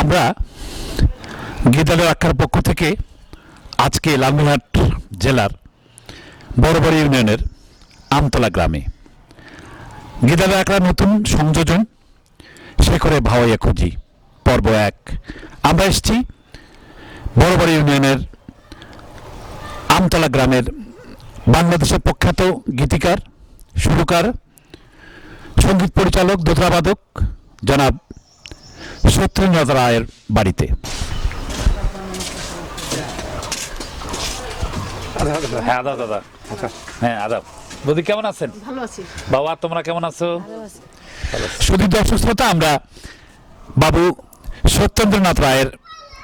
আমরা গীতালয় আখ্যার পক্ষ থেকে আজকে লালমোহনহাট জেলার বড়বড় ইউনিয়নের আমতলা গ্রামে গীতালয় আঁকড়ার নতুন সংযোজন শেখরে ভাওয়াইয়া খুঁজি, পর্ব এক। আমরা এসেছি বড়বড় ইউনিয়নের আমতলা গ্রামের বাংলাদেশের প্রখ্যাত গীতিকার, সুরকার, সংগীত পরিচালক দোতরাবাদক জনাব সত্যেন্দ্রনাথ রায়ের বাড়িতে। হ্যাঁ আদাব দাদা। হ্যাঁ আদাব। বৌদি কেমন আছেন? ভালো আছি। বাবা তোমরা কেমন আছি। শুধু দর্শক শ্রোতা আমরা বাবু সত্যেন্দ্রনাথ রায়ের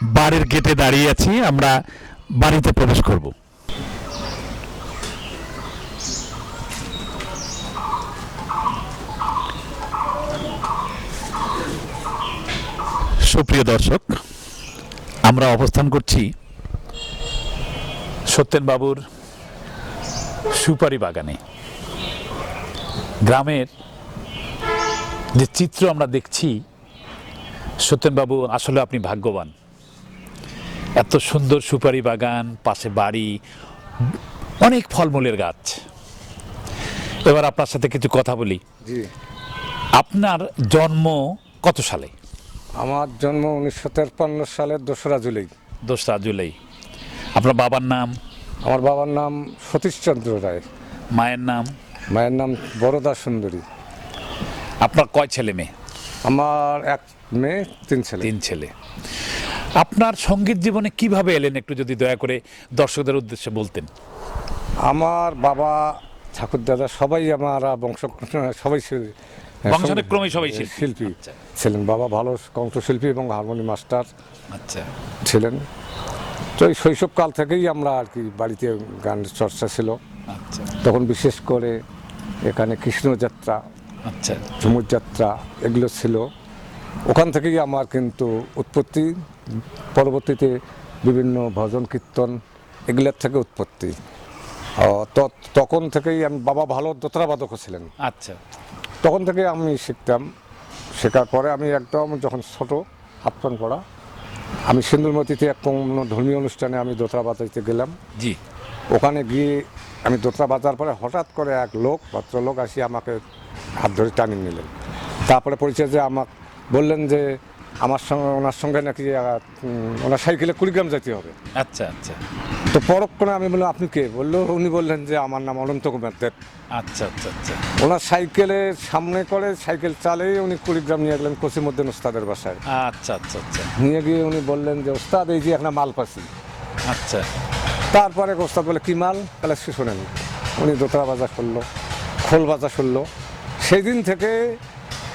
বাড়ির গেটে দাঁড়িয়ে আছি। আমরা বাড়িতে প্রবেশ করব। সুপ্রিয় দর্শক আমরা অবস্থান করছি সত্যেন বাবুর সুপারি বাগানে গ্রামের যে চিত্র আমরা দেখছি সত্যেনবাবু আসলে আপনি ভাগ্যবান। এত সুন্দর সুপারি বাগান পাশে বাড়ি অনেক ফলমূলের গাছ। এবার আপনার সাথে কিছু কথা বলি। আপনার জন্ম কত সালে? আমার জন্ম উনিশশো তেপ্পান্ন সালের দোসরা জুলাই। দোসরা জুলাই। আপনার বাবার নাম? আমার বাবার নাম সতীশচন্দ্র রায়। মায়ের নাম? মায়ের নাম বরদা সুন্দরী। আপনার কয় ছেলে মেয়ে? আমার এক মেয়ে তিন ছেলে। তিন ছেলে। আপনার সংগীত জীবনে কীভাবে এলেন একটু যদি দয়া করে দর্শকদের উদ্দেশ্যে বলতেন? আমার বাবা ঠাকুর দাদা সবাই আমরা বংশ সবাই ছিল- বংশানুক্রমেই সবাই শিল্পী। আচ্ছা। ছিলেন বাবা ভালো কণ্ঠশিল্পী এবং হারমোনি মাস্টার। আচ্ছা। ছিলেন। তো এই শৈশবকাল থেকেই আমরা আর কি বাড়িতে গানের চর্চা ছিল। আচ্ছা। তখন বিশেষ করে এখানে কৃষ্ণযাত্রা আচ্ছা। ঝুমুর যাত্রা এগুলো ছিল। ওখান থেকেই আমার কিন্তু উৎপত্তি। পরবর্তীতে বিভিন্ন ভজন কীর্তন এগুলোর থেকে উৎপত্তি। তখন থেকেই আমি বাবা ভালো দোতরাবাদকও ছিলেন। আচ্ছা। তখন থেকে আমি শিখতাম। শেখার পরে আমি একদম যখন ছোট হাফ প্যান্ট পড়া আমি সিন্দুরমতিতে এক কোনো ধর্মীয় অনুষ্ঠানে আমি দোতরা বাজাইতে গেলাম। জি। ওখানে গিয়ে আমি দোতরা বাজার পরে হঠাৎ করে এক লোক ভদ্রলোক আসি আমাকে হাত ধরে টানিয়ে নিলেন। তারপরে পরিচয় যে আমাকে বললেন যে আমার সঙ্গে ওনার সঙ্গে নাকি ওনার সাইকেলে কুড়িগ্রাম যেতে হবে। আচ্ছা আচ্ছা। তো পরক্ষণে আমি বললাম আপনি কে? বলল উনি বললেন যে আমার নাম অনন্ত কুমার দেব। আচ্ছা আচ্ছা আচ্ছা। ওনার সাইকেলে সামনে করে সাইকেল চালেই উনি কুড়িগ্রাম নিয়ে গেলেন কসিমুদ্দিন ওস্তাদের বাসায়। আচ্ছা আচ্ছা আচ্ছা। নিয়ে গিয়ে উনি বললেন যে ওস্তাদ এই যে একটা মাল পাচ্ছি। আচ্ছা। তারপরে ওস্তাদ বলে কি মাল? তাহলে সে শোনেন উনি দোতরা বাজার করল খোল বাজার করল সেই দিন থেকে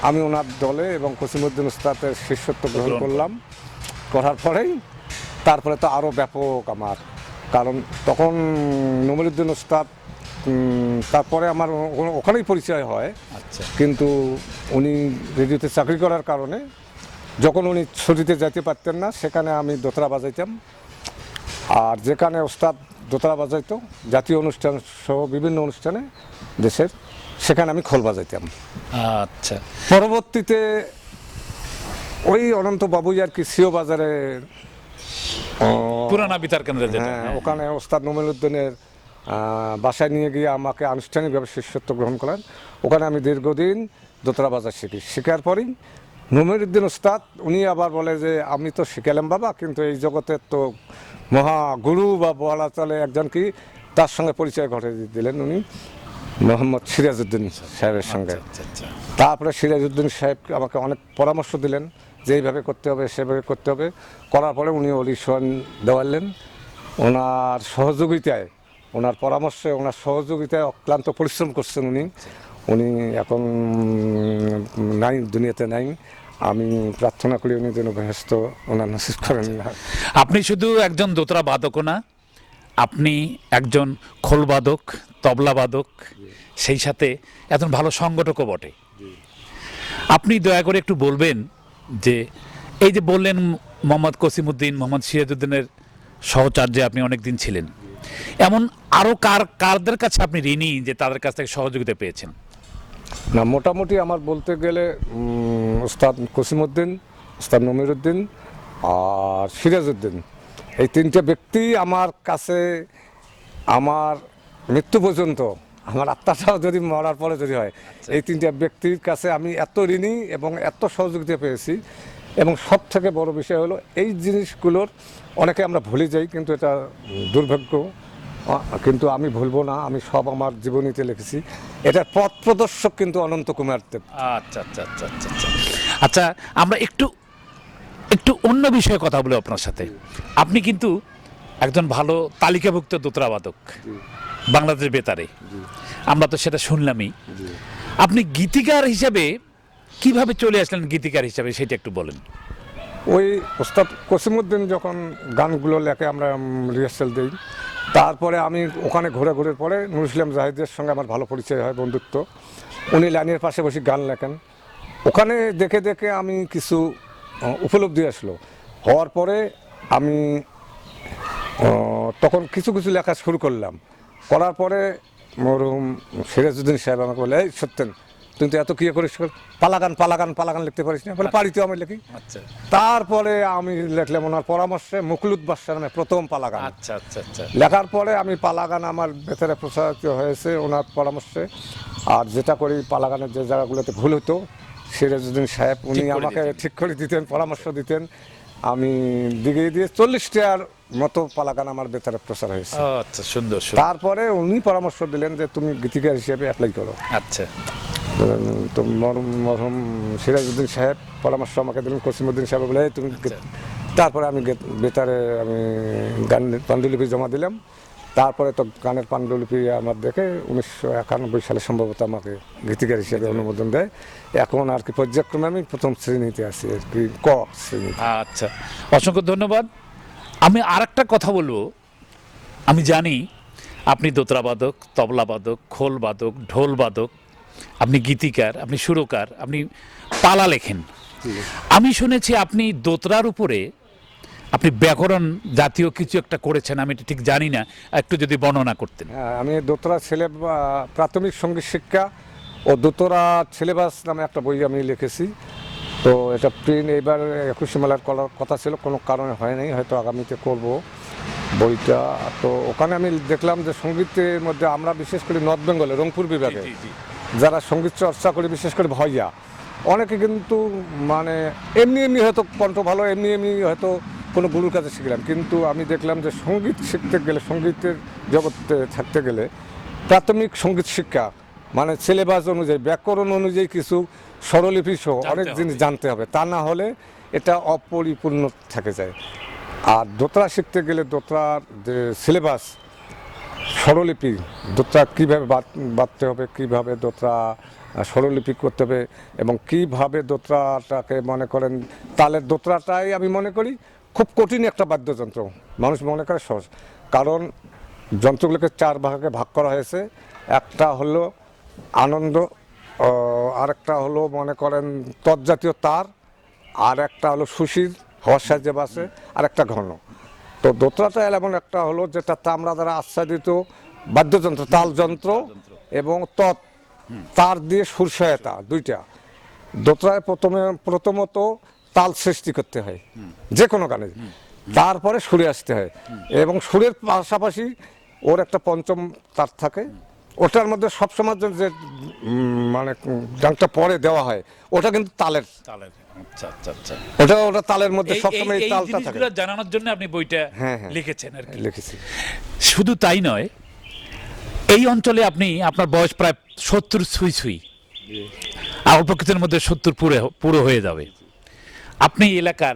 আমি ওনার দলে এবং কসিমুদ্দিন ওস্তাদের শিষ্যত্ব গ্রহণ করলাম। করার পরেই তারপরে তো আরও ব্যাপক আমার। কারণ তখন নমরুদ্দিন ওস্তাদ উম, তারপরে আমার ওখানেই পরিচয় হয়। আচ্ছা। কিন্তু উনি রেডিওতে চাকরি করার কারণে যখন উনি ছুটিতে যেতে পারতেন না সেখানে আমি দোতরা বাজাইতাম। আর যেখানে ওস্তাদ দোতরা বাজাইতো জাতীয় অনুষ্ঠান সহ বিভিন্ন অনুষ্ঠানে দেশের। সেখানে আমি খোল বাজাইতাম। আচ্ছা। পরবর্তীতে ওই অনন্ত বাবুই আর কি সিও বাজারে পুরানা বিতার কেন্দ্রে হ্যাঁ। ওখানে ওস্তাদ নোমেলুদ্দিনের আহ, বাসায় নিয়ে গিয়ে আমাকে আনুষ্ঠানিকভাবে শিষ্যত্ব গ্রহণ করেন। ওখানে আমি দীর্ঘদিন দোতরা বাজার শিখি। শেখার পরেই নোমেরুদ্দিন ওস্তাদ উনি আবার বলে যে আমি তো শিখালাম বাবা কিন্তু এই জগতের তো মহা গুরু বা বলা চলে একজন কি? তার সঙ্গে পরিচয় ঘটে দিলেন উনি। মোহাম্মদ সিরাজউদ্দিন সাহেবের সঙ্গে। আচ্ছা আচ্ছা। তারপরে সিরাজউদ্দিন সাহেব আমাকে অনেক পরামর্শ দিলেন যে এইভাবে করতে হবে সেভাবে করতে হবে। করার পরে উনি অডিশন দেওয়ালেন। ওনার সহযোগিতায় ওনার পরামর্শে ওনার সহযোগিতায় অক্লান্ত পরিশ্রম করছেন উনি। উনি এখন নাই দুনিয়াতে নাই। আমি প্রার্থনা করি উনি যেন ব্যস্ত ওনার নসিব করেন না। আপনি শুধু একজন দোতরা বাদক না আপনি একজন খোলবাদক, তবলাবাদক, সেই সাথে একজন ভালো সংগঠকও বটে। আপনি দয়া করে একটু বলবেন যে এই যে বললেন মোহাম্মদ কসিমুদ্দিন, মোহাম্মদ সিরাজউদ্দিনের সহচার্যে আপনি অনেক দিন ছিলেন। এমন আরও কার, কারদের কাছে আপনি ঋণী যে তাদের কাছ থেকে সহযোগিতা পেয়েছেন? না, মোটামুটি আমার বলতে গেলে ওস্তাদ কসিমুদ্দিন, ওস্তাদ নমিরুদ্দিন আর সিরাজউদ্দিন। এই তিনটে ব্যক্তি আমার কাছে আমার মৃত্যু পর্যন্ত আমার আত্মাটাও যদি মরার পরে যদি হয় এই তিনটা ব্যক্তির কাছে আমি এত ঋণী এবং এত সহযোগিতা পেয়েছি। এবং সব থেকে বড় বিষয় হলো এই জিনিসগুলোর অনেকে আমরা ভুলে যাই কিন্তু এটা দুর্ভাগ্য। কিন্তু আমি ভুলবো না আমি সব আমার জীবনীতে লিখেছি। এটার পথ প্রদর্শক কিন্তু অনন্ত কুমার দেব। আচ্ছা আচ্ছা আচ্ছা আচ্ছা আচ্ছা। আচ্ছা আমরা একটু একটু অন্য বিষয়ে কথা বলি আপনার সাথে। আপনি কিন্তু একজন ভালো তালিকাভুক্ত দোতরাবাদক বাংলাদেশ বেতারে। আমরা তো সেটা শুনলামই। আপনি গীতিকার হিসাবে কীভাবে চলে আসলেন গীতিকার হিসাবে, সেটা একটু বলেন। ওই ওস্তাদ কসিমুদ্দিন যখন গানগুলো লেখে, আমরা রিহার্সাল দিই। তারপরে আমি ওখানে ঘুরে ঘুরে পরে নুর ইসলাম জাহিদের সঙ্গে আমার ভালো পরিচয় হয়, বন্ধুত্ব। উনি লাইনের পাশে বসে গান লেখেন। ওখানে দেখে দেখে আমি কিছু উপলব্ধি আসলো। হওয়ার পরে আমি তখন কিছু কিছু লেখা শুরু করলাম। করার পরে মরহুম সিরাজউদ্দিন সাহেব আমাকে বলে এই সত্যেন তুই তো এত কি করিস পালাগান পালাগান পালাগান লিখতে পারিস না। বলে পারি তো আমি লিখি। আচ্ছা। তারপরে আমি লিখলাম ওনার পরামর্শে মুকুলুদ বাদশাহ নামে প্রথম পালাগান। আচ্ছা আচ্ছা আচ্ছা। লেখার পরে আমি পালাগান আমার ভেতরে প্রসারিত হয়েছে ওনার পরামর্শে। আর যেটা করি পালাগানের যে জায়গাগুলোতে ভুল হতো সিরাজউদ্দিন সাহেব উনি আমাকে ঠিক করে দিতেন পরামর্শ দিতেন। আমি দিকে দিয়ে চল্লিশটার মতো পালাগান আমার ভেতরে প্রচার হয়েছে। আচ্ছা সুন্দর তারপরে উনি পরামর্শ দিলেন যে তুমি গীতিকার হিসেবে অ্যাপ্লাই করো। আচ্ছা। তো মরহুম মরহুম সিরাজউদ্দিন সাহেব পরামর্শ আমাকে দিলেন কসিমুদ্দিন সাহেব বলে তুমি তারপরে আমি বেতারে আমি গান পাণ্ডুলিপি জমা দিলাম। তারপরে তো গানের পাণ্ডুলিপি আমার দেখে উনিশশো একানব্বই সালে সম্ভবত আমাকে গীতিকার হিসেবে অনুমোদন দেয়। এখন আর কি পর্যায়ক্রমে আমি প্রথম শ্রেণীতে আছি আর কি ক শ্রেণি আচ্ছা অসংখ্য ধন্যবাদ। আমি আর একটা কথা বলব। আমি জানি আপনি দোতরাবাদক তবলাবাদক খোলবাদক ঢোলবাদক আপনি গীতিকার আপনি সুরকার আপনি পালা লেখেন। আমি শুনেছি আপনি দোতরার উপরে আপনি ব্যাকরণ জাতীয় কিছু একটা করেছেন আমি এটা ঠিক জানি না। একটু যদি বর্ণনা করতেন। হ্যাঁ আমি দোতরা ছেলে প্রাথমিক সংগীত শিক্ষা ও দোতরা সিলেবাস নামে একটা বই আমি লিখেছি। তো এটা প্রিন্ট এবার একুশে মেলার করার কথা ছিল কোনো কারণে হয় নাই হয়তো আগামীতে করব বইটা। তো ওখানে আমি দেখলাম যে সঙ্গীতের মধ্যে আমরা বিশেষ করে নর্থ বেঙ্গলে রংপুর বিভাগে যারা সংগীত চর্চা করে বিশেষ করে ভয়া অনেকে কিন্তু মানে এমনি এমনি হয়তো কণ্ঠ ভালো এমনি এমনি হয়তো কোনো গুরুর কাছে শিখলাম। কিন্তু আমি দেখলাম যে সংগীত শিখতে গেলে সঙ্গীতের জগতে থাকতে গেলে প্রাথমিক সংগীত শিক্ষা মানে সিলেবাস অনুযায়ী ব্যাকরণ অনুযায়ী কিছু স্বরলিপি সহ অনেক জিনিস জানতে হবে। তা না হলে এটা অপরিপূর্ণ থেকে যায়। আর দোতরা শিখতে গেলে দোতরার যে সিলেবাস স্বরলিপি দোতরা কীভাবে বাঁধতে হবে কীভাবে দোতরা স্বরলিপি করতে হবে এবং কীভাবে দোতরাটাকে মনে করেন তালের দোতরাটাই আমি মনে করি খুব কঠিন একটা বাদ্যযন্ত্র। মানুষ মনে করে সহজ। কারণ যন্ত্রগুলোকে চার ভাগে ভাগ করা হয়েছে। একটা হলো আনন্দ আরেকটা হলো মনে করেন তৎজাতীয় তার, আর একটা হলো সুশীর হওয়ার সাহায্যে বাসে আর একটা ঘন। তো দোতরাটা এমন একটা হলো যেটা তামরা দ্বারা আচ্ছাদিত বাদ্যযন্ত্র তাল যন্ত্র এবং তৎ, তার দিয়ে সুর সহায়তা, দুইটা। দোতরায় প্রথমে, প্রথমত তাল সৃষ্টি করতে হয়। যে কোনো গানে। তারপরে সুরে আসতে হয়। এবং সুরের পাশাপাশি ওর একটা পঞ্চম তার থাকে। ওটার মধ্যে সবসময় যে যে, মানে ডাংটা পরে দেওয়া হয় ওটা কিন্তু তালের। তালের আচ্ছা আচ্ছা আচ্ছা। ওটা ওটা তালের মধ্যে সবসময় তালটা থাকে। জানানোর জন্য আপনি বইটা হ্যাঁ, হ্যাঁ। লিখেছেন আর কি। লিখেছি। শুধু তাই নয় এই অঞ্চলে আপনি আপনার বয়স প্রায় সত্তর ছুঁই ছুঁই। আর অল্প কিছুর মধ্যে সত্তর পুরো পুরো হয়ে যাবে। আপনি এলাকার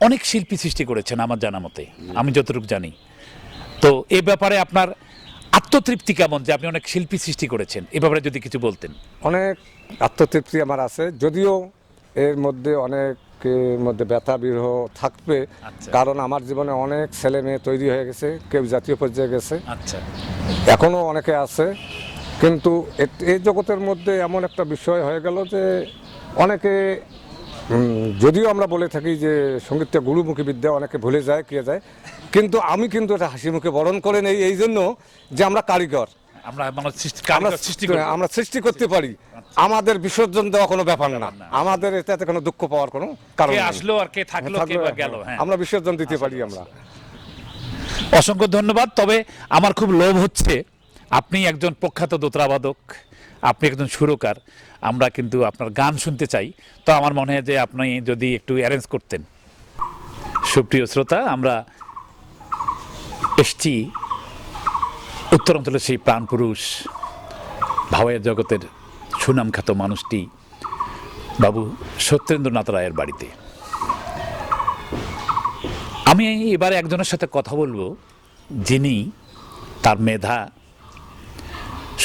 অনেক শিল্পী সৃষ্টি করেছেন আমার জানা মতে। আমি যতটুকু জানি। তো এ ব্যাপারে আপনার আত্মতৃপ্তি কেমন যে আপনি অনেক শিল্পী সৃষ্টি করেছেন? এ ব্যাপারে যদি কিছু বলতেন। অনেক আত্মতৃপ্তি আমার আছে। যদিও এর মধ্যে অনেক এর মধ্যে ব্যথা বিরহ থাকবে। আচ্ছা। কারণ আমার জীবনে অনেক ছেলে মেয়ে তৈরি হয়ে গেছে কেউ জাতীয় পর্যায়ে গেছে। আচ্ছা। এখনও অনেকে আছে। কিন্তু এ- এই জগতের মধ্যে এমন একটা বিষয় হয়ে গেল যে অনেকে যদিও আমরা বলে থাকি যে সঙ্গীতটা গুরুমুখী বিদ্যা অনেকে ভুলে যায় কে যায়। কিন্তু আমি কিন্তু এটা হাসি মুখে বরণ করে নেই এই জন্য যে আমরা কারিগর। আমরা সৃষ্টি করতে পারি। আমাদের বিসর্জন দেওয়া কোনো ব্যাপার না। আমাদের এটাতে কোনো দুঃখ পাওয়ার কোনো কারণ কে আসলো আর কে থাকল কে বা গেল হ্যাঁ। আমরা বিসর্জন দিতে পারি আমরা। অসংখ্য ধন্যবাদ। তবে আমার খুব লোভ হচ্ছে আপনি একজন প্রখ্যাত দোতরাবাদক আপনি একজন সুরকার। আমরা কিন্তু আপনার গান শুনতে চাই। তো আমার মনে হয় যে আপনি যদি একটু অ্যারেঞ্জ করতেন। সুপ্রিয় শ্রোতা, আমরা এসছি উত্তরাঞ্চলের সেই প্রাণপুরুষ ভাওয়াইয়ের জগতের সুনামখ্যাত মানুষটি, বাবু সত্যেন্দ্রনাথ রায়ের বাড়িতে। আমি এবারে একজনের সাথে কথা বলব, যিনি তার মেধা,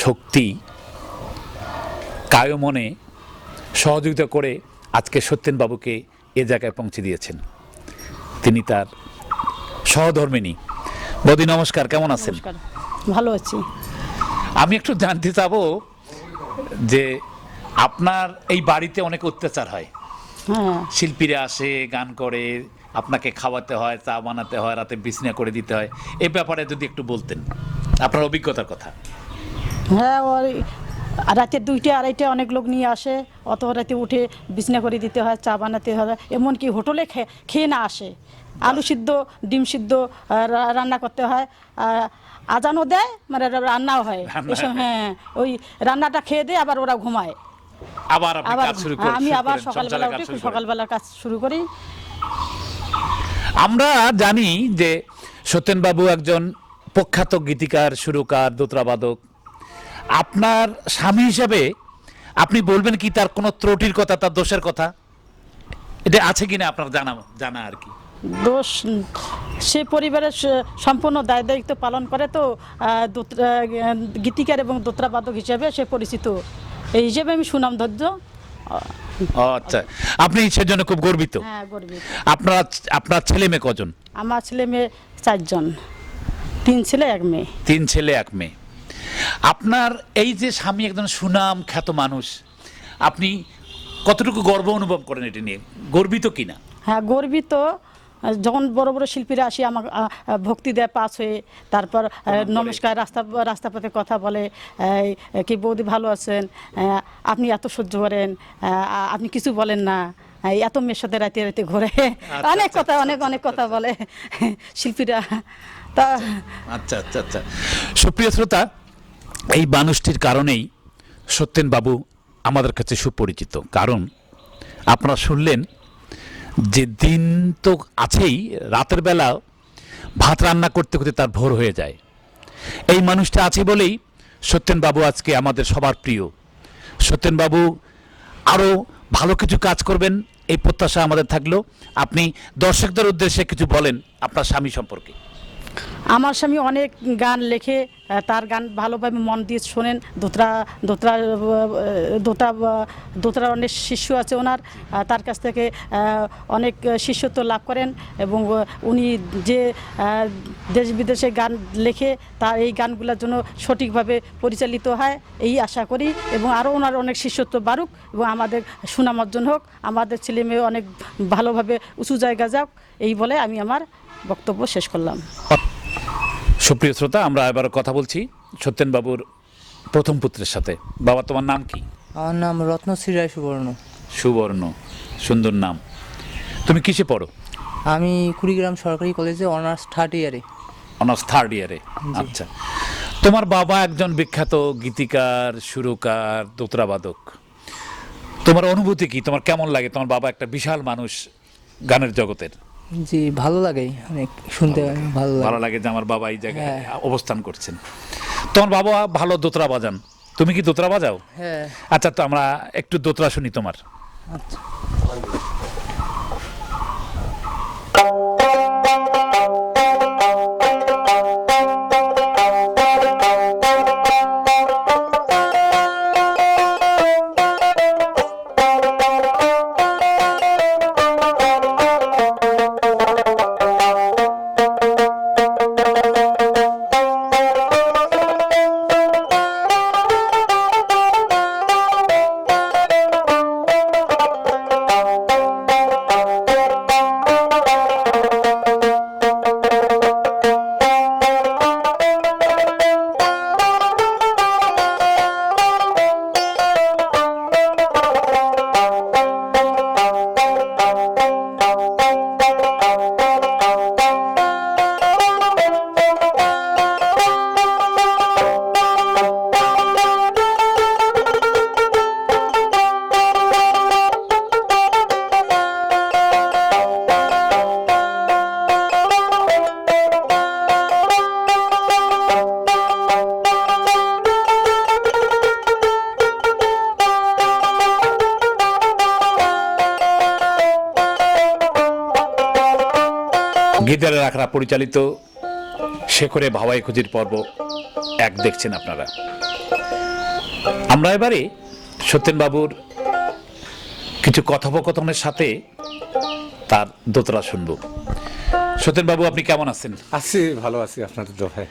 শক্তি কায়মনে সহযোগিতা করে আজকে সত্যেনবাবুকে এ জায়গায় পৌঁছে দিয়েছেন। তিনি তার সহধর্মিনী বদি নমস্কার কেমন আছেন? ভালো আছি। আমি একটু জানতে চাবো যে আপনার এই বাড়িতে অনেক অত্যাচার হয়। হ্যাঁ। শিল্পীরা আসে গান করে আপনাকে খাওয়াতে হয় চা বানাতে হয় রাতে বিছনা করে দিতে হয়। এ ব্যাপারে যদি একটু বলতেন আপনার অভিজ্ঞতার কথা। হ্যাঁ ওই রাতে দুইটা আড়াইটা অনেক লোক নিয়ে আসে অত রাতে উঠে বিছনা করে দিতে হয় চা বানাতে হয় এমনকি হোটেলে খেয়ে না আসে। আলু সিদ্ধ ডিম সিদ্ধ রান্না করতে হয় আজানও দেয় মানে রান্নাও হয়। এসব হ্যাঁ। ওই রান্নাটা খেয়ে দিয়ে আবার ওরা ঘুমায়। আবার আমি আবার সকালবেলা উঠে সকালবেলা কাজ শুরু করি। আমরা জানি যে সত্যেনবাবু একজন প্রখ্যাত গীতিকার সুরকার দোতরাবাদক আপনার স্বামী হিসাবে আপনি বলবেন কি তার কোনো ত্রুটির কথা তার দোষের কথা? এটা আছে কিনা আপনার জানা জানা আর কি? দোষ সে পরিবারের সম্পূর্ণ দায় দায়িত্ব পালন করে তো দোতরা- গীতিকার এবং দোতরাবাদক হিসেবে সে পরিচিত। এই হিসেবে আমি সুনাম ধৈর্য আচ্ছা। আপনি সেজন্য খুব গর্বিত। হ্যাঁ গর্বিত। আপনার আপনার ছেলে মেয়ে কজন? আমার ছেলে মেয়ে চারজন। তিন ছেলে এক মেয়ে। তিন ছেলে এক মেয়ে। আপনার এই যে স্বামী একজন সুনাম খ্যাত মানুষ আপনি কতটুকু গর্ব অনুভব করেন এটা নিয়ে? গর্বিত কিনা? হ্যাঁ গর্বিত। যখন বড় বড় শিল্পীরা আসি আমার ভক্তি দেয় পাস হয়ে তারপর নমস্কার রাস্তা রাস্তা পথে কথা বলে কি বৌদি ভালো আছেন? আপনি এত সহ্য করেন আপনি কিছু বলেন না এত মেয়ের সাথে রাতে রাতে ঘোরে। অনেক কথা অনেক অনেক কথা বলে শিল্পীরা। তা আচ্ছা আচ্ছা আচ্ছা। সুপ্রিয় শ্রোতা এই মানুষটির কারণেই সত্যেনবাবু আমাদের কাছে সুপরিচিত। কারণ আপনারা শুনলেন যে দিন তো আছেই, রাতের বেলা ভাত রান্না করতে করতে তার ভোর হয়ে যায়। এই মানুষটা আছে বলেই সত্যেনবাবু আজকে আমাদের সবার প্রিয়। সত্যেনবাবু আরও ভালো কিছু কাজ করবেন, এই প্রত্যাশা আমাদের থাকল। আপনি দর্শকদের উদ্দেশ্যে কিছু বলেন আপনার স্বামী সম্পর্কে। আমার স্বামী অনেক গান লেখে তার গান ভালোভাবে মন দিয়ে শোনেন। দোতরা দোতরা দোতা দোতরার অনেক শিষ্য আছে ওনার তার কাছ থেকে অনেক শিষ্যত্ব লাভ করেন এবং উনি যে দেশ বিদেশে গান লেখে তার এই গানগুলোর জন্য সঠিকভাবে পরিচালিত হয়, এই আশা করি। এবং আরও ওনার অনেক শিষ্যত্ব বাড়ুক এবং আমাদের সুনাম অর্জন হোক। আমাদের ছেলে মেয়ে অনেক ভালোভাবে উঁচু জায়গা যাক, এই বলে আমি আমার বক্তব্য শেষ করলাম। সুপ্রিয় শ্রোতা আমরা এবার কথা বলছি সত্যেনবাবুর প্রথম পুত্রের সাথে। বাবা তোমার নাম কি? আমার নাম রত্নশ্রী রায় সুবর্ণ। সুবর্ণ সুন্দর নাম। তুমি কিসে পড়ো? আমি কুড়িগ্রাম সরকারি কলেজে অনার্স থার্ড ইয়ারে। অনার্স থার্ড ইয়ারে আচ্ছা। তোমার বাবা একজন বিখ্যাত গীতিকার সুরকার দোতরাবাদক তোমার অনুভূতি কি? তোমার কেমন লাগে? তোমার বাবা একটা বিশাল মানুষ গানের জগতের। জি ভালো লাগে অনেক শুনতে ভালো লাগে। ভালো লাগে। লাগে যে আমার বাবা এই জায়গায় হ্যাঁ। অবস্থান করছেন। তোমার বাবা ভালো দোতরা বাজান। তুমি কি দোতরা বাজাও? হ্যাঁ। আচ্ছা তো আমরা একটু দোতরা শুনি তোমার। আচ্ছা। পরিচালিত শেখরে ভাওয়াই খুঁজির পর্ব এক দেখছেন আপনারা। আমরা এবারে সত্যেনবাবুর কিছু কথোপকথনের সাথে তার দোতরা শুনব। সত্যেনবাবু আপনি কেমন আছেন? আছি ভালো আছি আপনাদের দোহায়।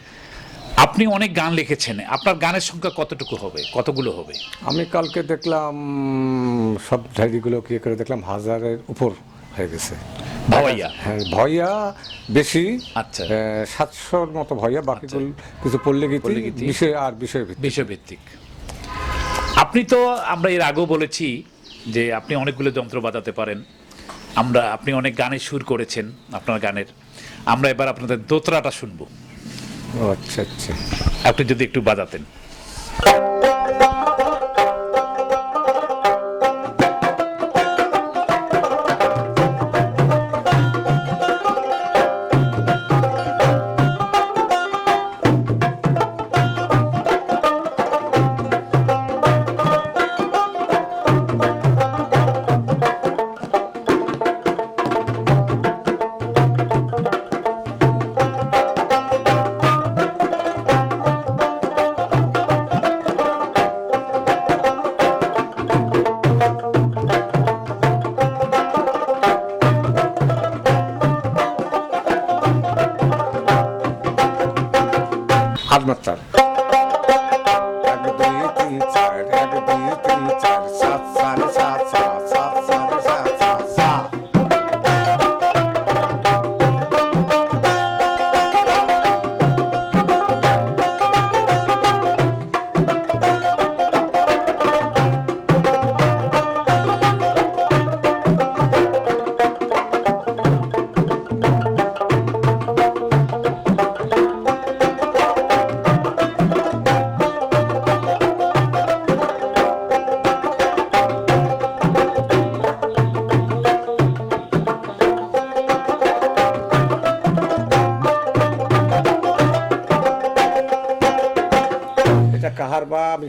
আপনি অনেক গান লিখেছেন আপনার গানের সংখ্যা কতটুকু হবে কতগুলো হবে? আমি কালকে দেখলাম সব ডায়েরিগুলো কি করে দেখলাম হাজারের উপর হয়ে গেছে। ভাওয়াইয়া হ্যাঁ ভয়া বেশি আচ্ছা। সাতশোর মতো ভয়া বাকিগুলো কিছু পল্লী গীতি। বিষয় আর বিষয় বিষয়ভিত্তিক। আপনি তো আমরা এর আগেও বলেছি যে আপনি অনেকগুলো যন্ত্র বাজাতে পারেন। আমরা আপনি অনেক গানের সুর করেছেন আপনার গানের। আমরা এবার আপনাদের দোতরাটা শুনব। আচ্ছা আচ্ছা। আপনি যদি একটু বাজাতেন। হাত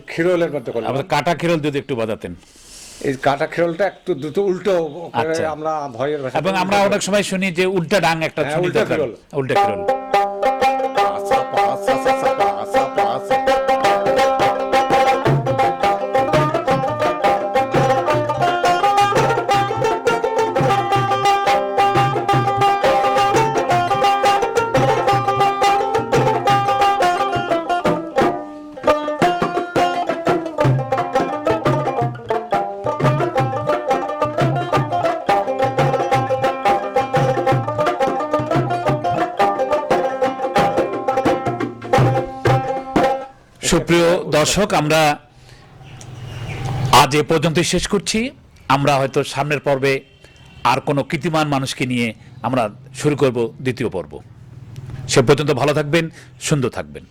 খিরোলের মধ্যে করলাম। আমাদের কাটা খিরল যদি একটু বাজাতেন। এই কাটা খেরোলটা একটু দ্রুত উল্টো আচ্ছা। আমরা ভয়ের ভাষা এবং আমরা অনেক সময় শুনি যে উল্টা ডাং একটা হ্যাঁ, উল্টা খিরল উল্টা কেরল দর্শক, আমরা আজ এ পর্যন্তই শেষ করছি। আমরা হয়তো সামনের পর্বে আর কোনো কীর্তিমান মানুষকে নিয়ে আমরা শুরু করব দ্বিতীয় পর্ব। সে পর্যন্ত ভালো থাকবেন, সুন্দর থাকবেন।